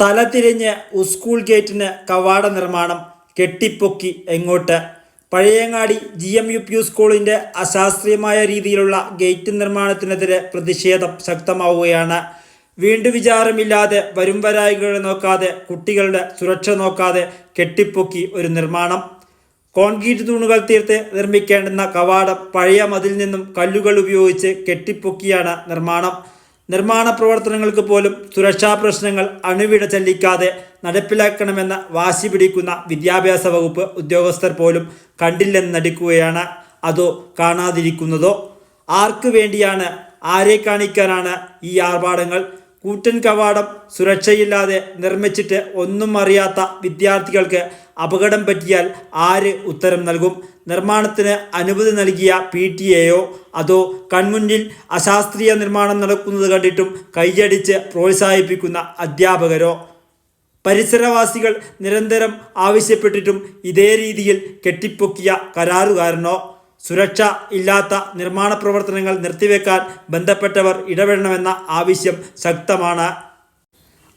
തലതിരിഞ്ഞ് ഉസ്കൂൾ ഗേറ്റിന് കവാട നിർമ്മാണം കെട്ടിപ്പൊക്കി എങ്ങോട്ട്? Pazhayangadi G M U P സ്കൂളിന്റെ അശാസ്ത്രീയമായ രീതിയിലുള്ള ഗേറ്റ് നിർമ്മാണത്തിനെതിരെ പ്രതിഷേധം ശക്തമാവുകയാണ്. വീണ്ടും വിചാരമില്ലാതെ വരും വരായികളെ നോക്കാതെ കുട്ടികളുടെ സുരക്ഷ നോക്കാതെ കെട്ടിപ്പൊക്കി ഒരു നിർമ്മാണം. കോൺക്രീറ്റ് തൂണുകൾ തീർത്ത് നിർമ്മിക്കേണ്ടുന്ന കവാടം പഴയ മതിൽ നിന്നും കല്ലുകൾ ഉപയോഗിച്ച് കെട്ടിപ്പൊക്കിയാണ് നിർമ്മാണം. നിർമ്മാണ പ്രവർത്തനങ്ങൾക്ക് പോലും സുരക്ഷാ പ്രശ്നങ്ങൾ അണുവിട ചല്ലിക്കാതെ നടപ്പിലാക്കണമെന്ന വാശി പിടിക്കുന്ന വിദ്യാഭ്യാസ വകുപ്പ് ഉദ്യോഗസ്ഥർ പോലും കണ്ടില്ലെന്ന് നടിക്കുകയാണ് അതോ കാണാതിരിക്കുന്നതോ? ആർക്കു വേണ്ടിയാണ് ആരെ കാണിക്കാനാണ് ഈ ആർഭാടങ്ങൾ? കൂറ്റൻ കവാടം സുരക്ഷയില്ലാതെ നിർമ്മിച്ചിട്ട് ഒന്നും അറിയാത്ത വിദ്യാർത്ഥികൾക്ക് അപകടം പറ്റിയാൽ ആര് ഉത്തരം നൽകും? നിർമ്മാണത്തിന് അനുമതി നൽകിയ പി ടി എയോ അതോ കൺമുന്നിൽ അശാസ്ത്രീയ നിർമ്മാണം നടക്കുന്നത് കണ്ടിട്ടും കൈയടിച്ച് പ്രോത്സാഹിപ്പിക്കുന്ന അധ്യാപകരോ? പരിസരവാസികൾ നിരന്തരം ആവശ്യപ്പെട്ടിട്ടും ഇതേ രീതിയിൽ കെട്ടിപ്പൊക്കിയ കരാറുകാരനോ? സുരക്ഷ ഇല്ലാത്ത നിർമ്മാണ പ്രവർത്തനങ്ങൾ നിർത്തിവെക്കാൻ ബന്ധപ്പെട്ടവർ ഇടപെടണമെന്ന ആവശ്യം ശക്തമാണ്.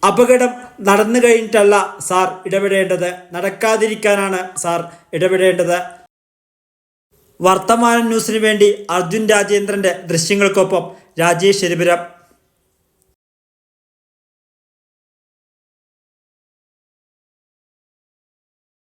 അപകടം നടന്നു കഴിഞ്ഞിട്ടല്ല സാർ ഇടപെടേണ്ടത്. നടക്കാതിരിക്കാനാണ് സാർ ഇടപെടേണ്ടത്. വർത്തമാന ന്യൂസിനു വേണ്ടി അർജുൻ രാജേന്ദ്രന്റെ ദൃശ്യങ്ങൾക്കൊപ്പം രാജേഷ് എരിപുരം